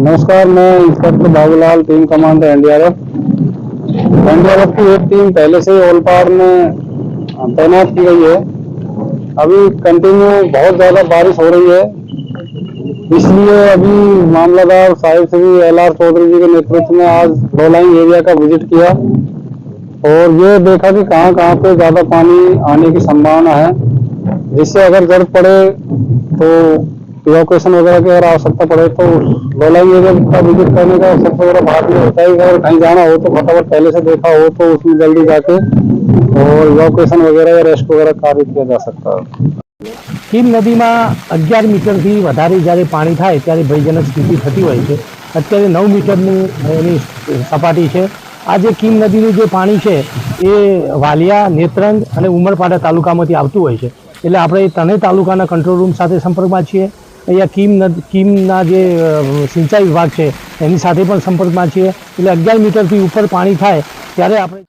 नमस्कार मैं inspector Babulal team commander NDRF NDRF की एक टीम पहले से ही ओलपार में तैनात की गई है अभी कंटिन्यू बहुत ज़्यादा बारिश हो रही है इसलिए अभी मामलादार साहिब श्री एल आर चौधरी जी के नेतृत्व में आज डोलाइंग एरिया का विजिट किया और ये देखा कि कहाँ कहाँ पे ज़्यादा पानी आने की संभावना है जिससे अगर जरूरत पड़े तो લોકેશન વગેરે કે આવશ્યક પડે તો લેલેવે વિડીયો કાનેગા સપોર્ટ બહાર બી હોય થાય ગાય ત્યાં જાણો હોય તો फटाफट પહેલા સે દેખા હોય તો ઉસમે જલ્દી જાકે ઓર લોકેશન વગેરે રેસ્કુ વગેરે કાબી કેદા સકતા કીમ નદીમાં 11 મીટર થી વધારે જારે પાણી થાય ત્યારે ભયજનક સ્થિતિ થતી હોય છે અત્યારે 9 મીટર નું એની સપાટી છે આ જે કીમ નદી નું જે પાણી છે એ વાલિયા નેત્રંગ અને ઉમરપાડા તાલુકામાંથી આવતું હોય છે એટલે આપણે તને તાલુકાના કંટ્રોલ રૂમ સાથે સંપર્ક બાજીએ અહીંયા કીમ કીમના જે સિંચાઈ વિભાગ છે એની સાથે પણ સંપર્કમાં છીએ એટલે અગિયાર મીટરથી ઉપર પાણી થાય ત્યારે આપણે